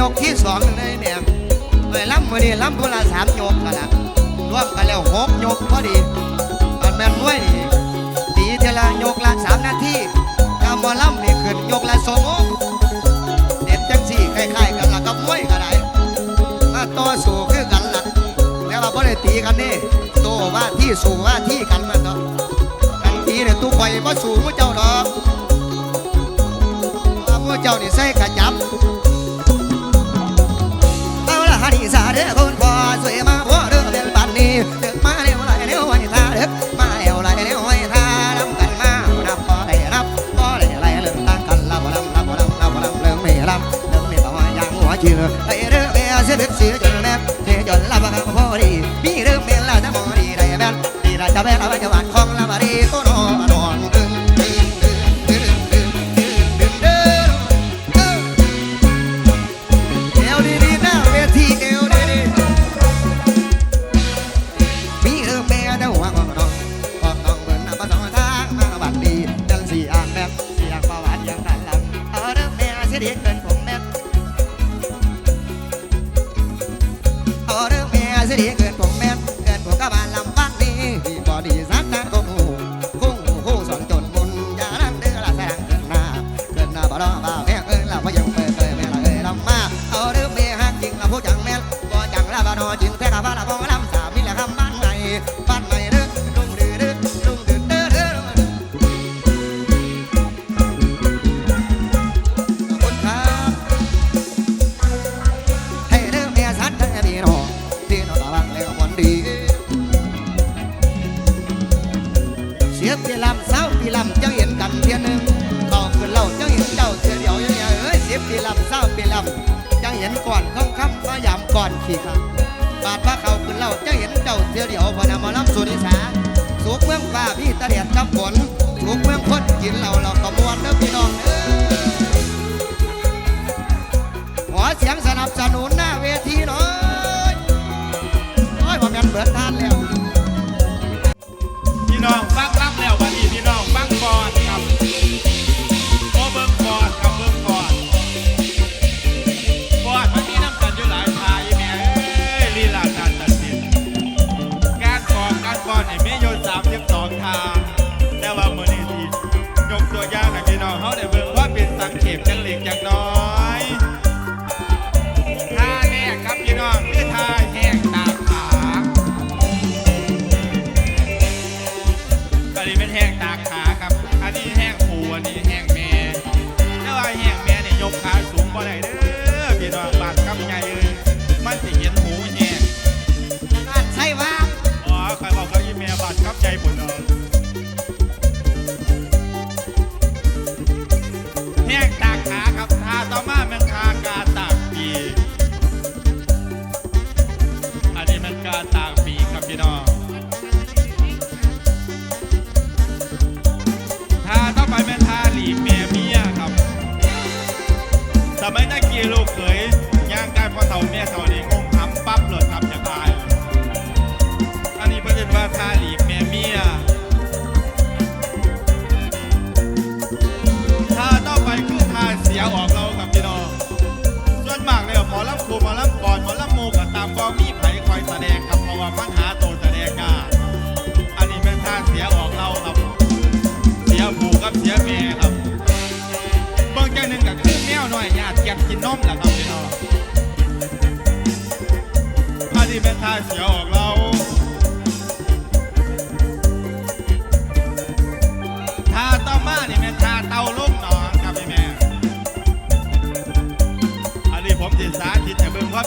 ยกที่สองเลยแม่ไปล้ำวันนี้ล้ำคนละสามโยกกันละรวมกันแล้วหกโยกพอดีมันแม่นด้วยดีตีเทละยกละสามนาทีกำมอล้ำนี่ขึ้นโยกละสองเด็ดจังสี่คล้ายๆกันละกับมวยกันไรมาต่อสู้คือกันละแล้วเราพอได้ตีกันนี่โตว่าที่สู้ว่าที่กันมันเนาะกันตีเนี่ยตู้ไปมาสู้มุ้เจ้าดอกมุ้เจ้านี่ใส่กระจับ นี่สาเด็กคนพ่อสวยมาพ่อเด้อเป็นปันนี้เด็กมาเลี้ยวไหลเลี้ยวไหลตาเด็กมาเลี้ยวไหลเลี้ยวไหลตาลำกันมานับพ่อได้รับพ่อได้ไลเรื่อตั้งกันลำลำลำลำลำลำเรื่องไม่ลำเรื่องม่ต้องย่งหัวจีนอ้เรื่อเบียเสียเบ็ดเสียจนแม่เสียจนลำกันพ่อดีมีเรื่อเป็นลาจะมอดีได้แม่ดีไจะแม่ล ก่อนขี่ขาบาดพระเขาขึ้นเล่าจะเห็นเจ้าเสือเดียวพนามาลับสุนิสาสุกเมืองฟ้าพี่ตะเดียดกับฝนสุกเมืองคนกินเหล่าเราก็มวนเด้อพี่น้องเด้อขอเสียงสนับสนุนหน้าเวทีเนาะ by my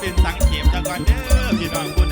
เป็นสังเขปจากวันเด้อพี่น้องคุณ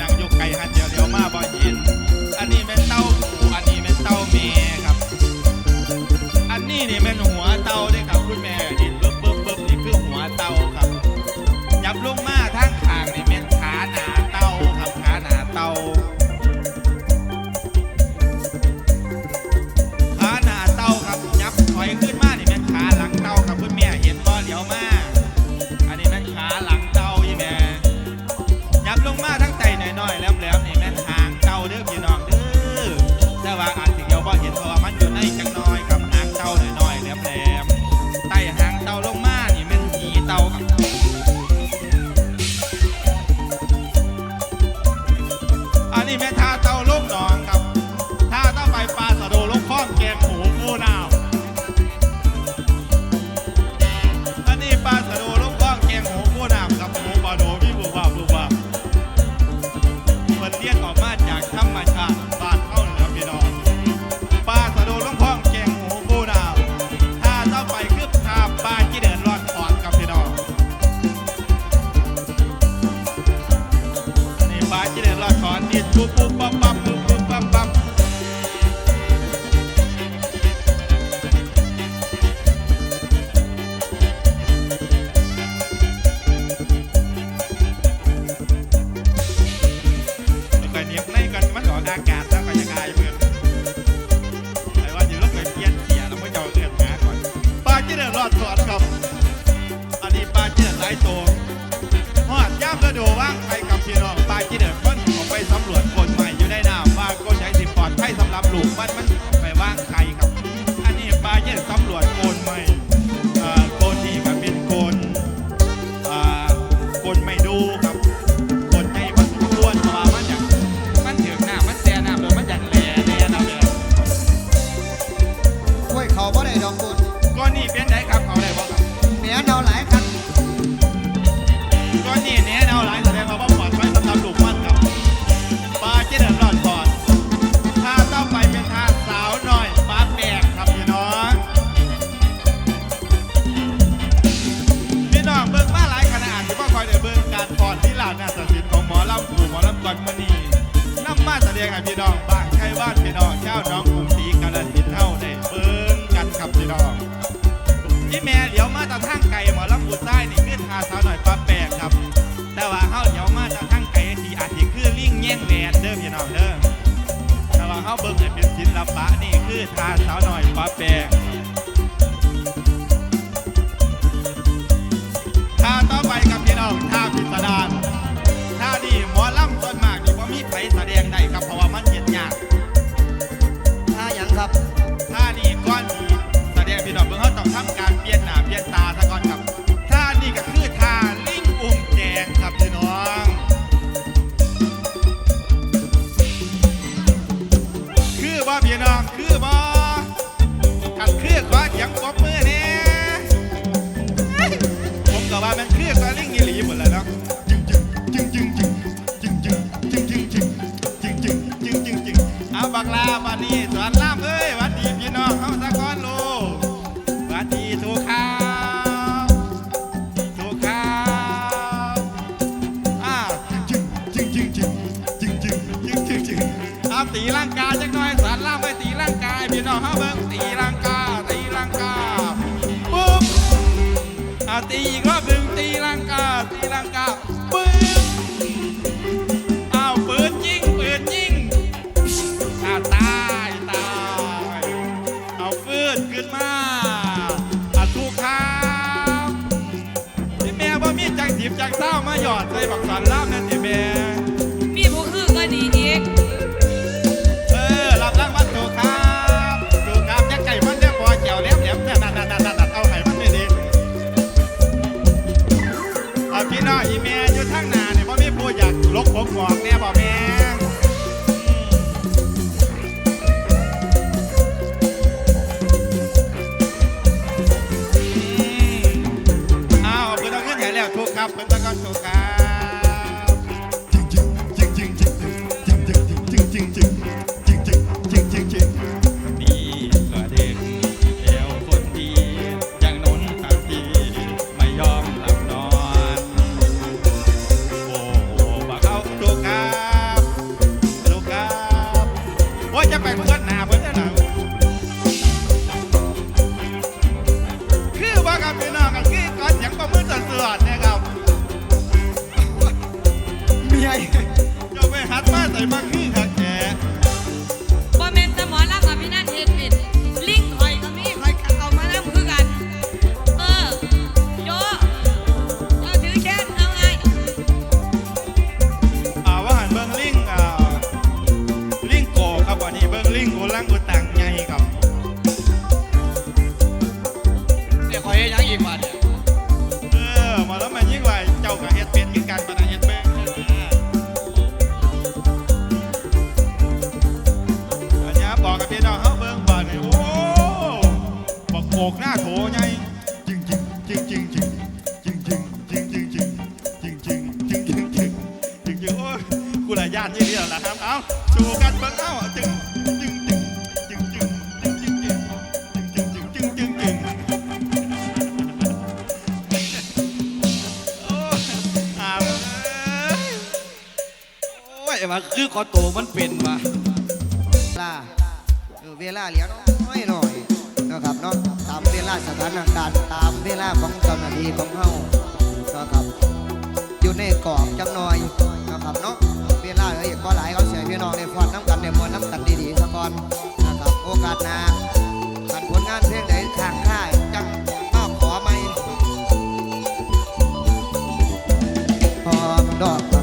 ตาสาว บ่พี่น้องคือบอขันคือขอเสียงปรบมือเน่ผมก็ว่ามันคือซาลิงอีหลีหมดแล้วเนาะจึงจึงจึงจึงจึงจึงจึงจึงจึงจึงจึงจึงจึงจึงจึงเอาบักลามานี่สอนล่ามเอ้ย อนตีร่างกายจักหน่อยสันล่างไม่ตีร่างกายพี่น้องเฮาเบิ่งตีร่างกายตีร่างกายปุ๊บอ่ตีอีกรอบหนึ่งตีร่างกายตีร่างกายปุ๊บอ้าวปืนยิงปืนยิงอะตายตายเอาฟืนขึ้นมาอะทุกข์ครับพี่แม่บ่มีจังสิบจังเศร้ามาหยอดใส่บักสันล่างนั่น Yo me harto de imagina ว่าคือขอโตมันเป็นว่าลาเออเวลาเหลือน้อยหน่อยนะครับเนาะตามเวลาสถานการณ์ตามเวลาของเจ้าหน้าที่ของเฮานะครับอยู่ในกรอบจังหน่อยนะครับเนาะเวลาเอ้ยก็หลายเขาเสียพี่น้องในฟอนน้ำกันในมวลน้ำกันดีๆสะก่อนนะครับโอกาสนาขันผลงานเพลงไหนทางค่ายจังมาขอไม่หอมดอก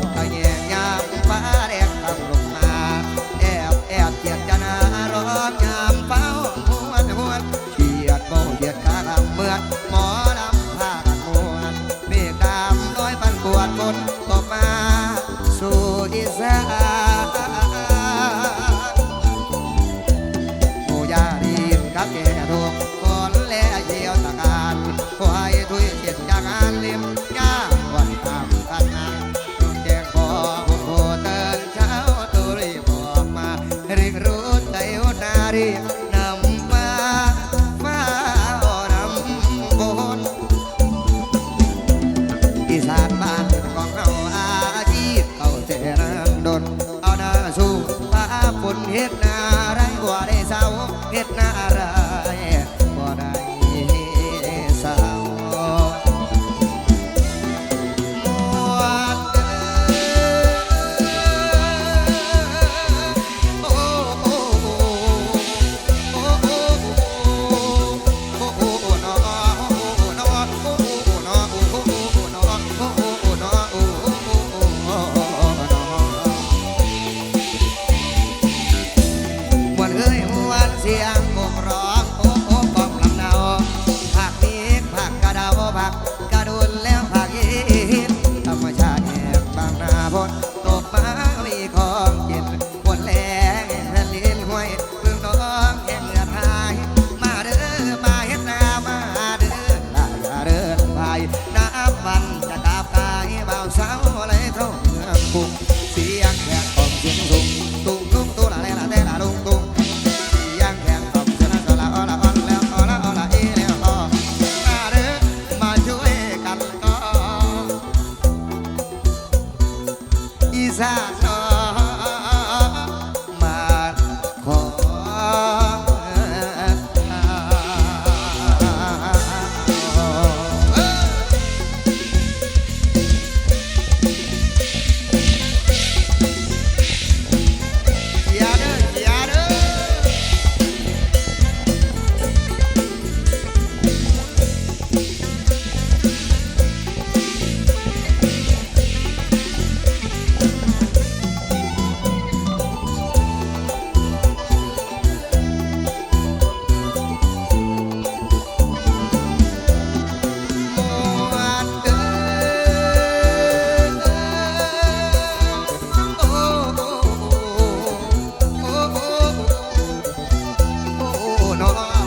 โอ้